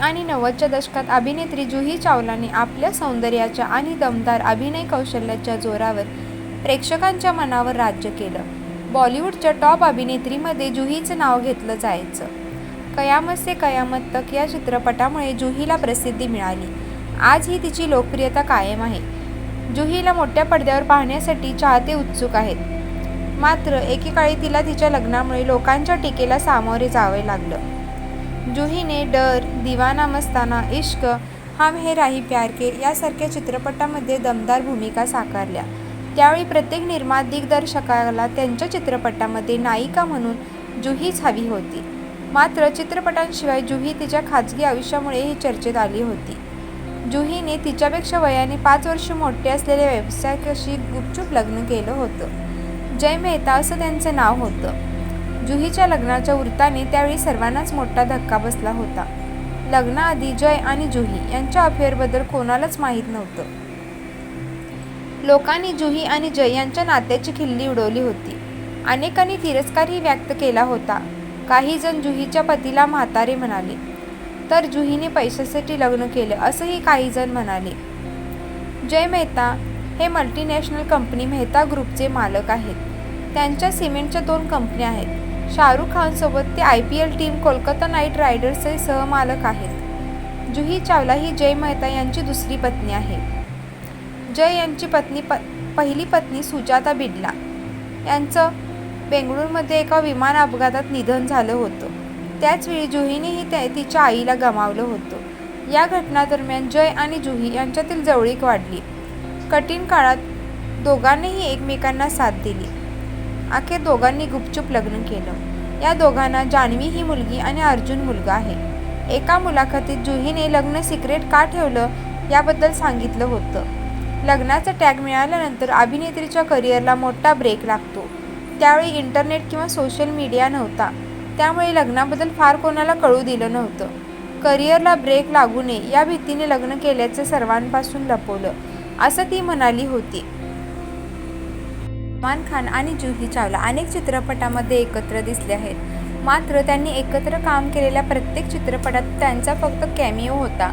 आणि नव्वदच्या दशकात अभिनेत्री जुही चावलाने आपल्या सौंदर्याच्या आणि दमदार अभिनय कौशल्याच्या जोरावर प्रेक्षकांच्या मनावर राज्य केलं. बॉलिवूडच्या टॉप अभिनेत्रीमध्ये जुहीचं नाव घेतलं जायचं. कयामत से कयामत तक या चित्रपटामुळे जुहीला प्रसिद्धी मिळाली. आज ही तिची लोकप्रियता कायम आहे. जुहीला मोठ्या पडद्यावर पाहण्यासाठी चाहते उत्सुक आहेत. मात्र एकेकाळी तिला तिच्या लग्नामुळे लोकांच्या टीकेला सामोरे जावे लागलं. जुहीने डर दिवाना मस्ताना इश्क हम हे राही प्यार के यासारख्या चित्रपटामध्ये दमदार भूमिका साकारल्या. त्यावेळी प्रत्येक निर्मात दिग्दर्शकाला त्यांच्या चित्रपटामध्ये नायिका म्हणून जुहीच हवी होती. मात्र चित्रपटांशिवाय जुही तिच्या खाजगी आयुष्यामुळे ही चर्चेत आली होती. जुहीने तिच्यापेक्षा वयाने पाच वर्ष मोठे असलेल्या व्यावसायिकाशी गुपचूप लग्न केलं होतं. जय मेहता असं त्यांचं नाव होतं. जुहीच्या लग्नाच्या वृत्ताने त्यावेळी सर्वांनाच मोठा धक्का बसला होता. लग्नाआधी जय आणि जुही यांच्या अफेअरबद्दल कोणालाच माहीत नव्हतं. लोकांनी जुही आणि जय यांच्या नात्याची खिल्ली उडवली होती. अनेकांनी तिरस्कारही व्यक्त केला होता. काही जण जुहीच्या पतीला म्हातारे म्हणाले तर जुहीने पैशासाठी लग्न केलं असंही काही जण म्हणाले. जय मेहता हे मल्टीनॅशनल कंपनी मेहता ग्रुपचे मालक आहेत. त्यांच्या सिमेंटच्या दोन कंपन्या आहेत. शाहरुख खानसोबत ते I P L team Kolkata Knight रायडर्सचे सहमालक आहेत. जुही चावला ही जय मेहता यांची दुसरी पत्नी आहे. जय यांची पत्नी प पहिली पत्नी सुजाता बिडला. यांचं बेंगळूरमध्ये एका विमान अपघातात निधन झालं होतं. त्याचवेळी जुहीनेही त्या तिच्या आईला गमावलं होतं. या घटनादरम्यान जय आणि जुही यांच्यातील जवळीक वाढली. कठीण काळात दोघांनीही एकमेकांना साथ दिली. अखेर दोघांनी गुपचूप लग्न केलं. या दोघांना जान्हवी ही मुलगी आणि अर्जुन मुलगा आहे. एका मुलाखतीत जुहीने लग्न सिक्रेट का ठेवलं याबद्दल सांगितलं होतं. लग्नाचा टॅग मिळाल्यानंतर अभिनेत्रीच्या करिअरला मोठा ब्रेक लागतो. त्यावेळी इंटरनेट किंवा सोशल मीडिया नव्हता. त्यामुळे लग्नाबद्दल फार कोणाला कळू दिलं नव्हतं. करिअरला ब्रेक लागू नये या भीतीने लग्न केल्याचं सर्वांपासून लपवलं असं ती म्हणाली होती. सलमान खान आणि जुही चावला अनेक चित्रपटामध्ये एकत्र दिसले आहेत. मात्र त्यांनी एकत्र काम केलेल्या प्रत्येक चित्रपटात त्यांचा फक्त कॅमिओ होता.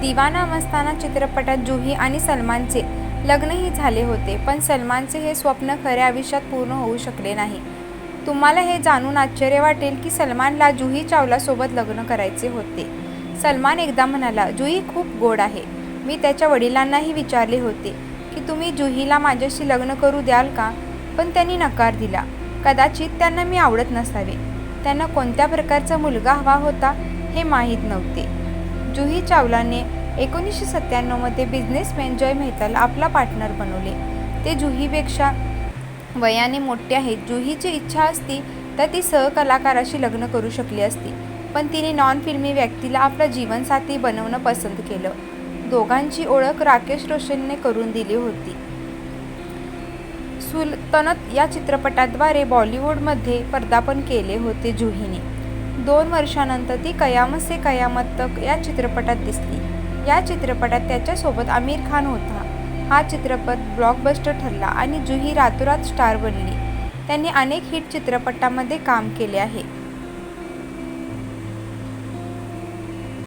दिवाना मस्ताना चित्रपटात जुही आणि सलमानचे लग्नही झाले होते पण सलमानचे हे स्वप्न खऱ्या आयुष्यात पूर्ण होऊ शकले नाही. तुम्हाला हे जाणून आश्चर्य वाटेल की सलमानला जुही चावलासोबत लग्न करायचे होते. सलमान एकदा म्हणाला जुही खूप गोड आहे. मी त्याच्या वडिलांनाही विचारले होते. की तुम्ही जुहीला माझ्याशी लग्न करू द्याल का? पण त्यांनी नकार दिला. कदाचित त्यांना मी आवडत नसावे. त्यांना कोणत्या प्रकारचा मुलगा हवा होता हे माहीत नव्हते. जुही चावलाने एकोणीसशे सत्त्याण्णवमध्ये बिझनेसमॅन जय मेहताला आपला पार्टनर बनवले. ते जुहीपेक्षा वयाने मोठे आहेत. जुहीची इच्छा असती तर ती सहकलाकाराशी लग्न करू शकली असती. पण तिने नॉन फिल्मी व्यक्तीला आपला जीवनसाथी बनवणं पसंत केलं. दोघांची ओळख राकेश रोशनने करून दिली होती. सुलतनत या चित्रपटाद्वारे बॉलिवूडमध्ये पदार्पण केले होते जुहीने. दोन वर्षानंतर ती कयामत से कयामत तक या चित्रपटात दिसली. या चित्रपटात त्याच्यासोबत आमिर खान होता. हा चित्रपट ब्लॉकबस्टर ठरला आणि जुही रातोरात स्टार बनली. त्यांनी अनेक हिट चित्रपटामध्ये काम केले आहे.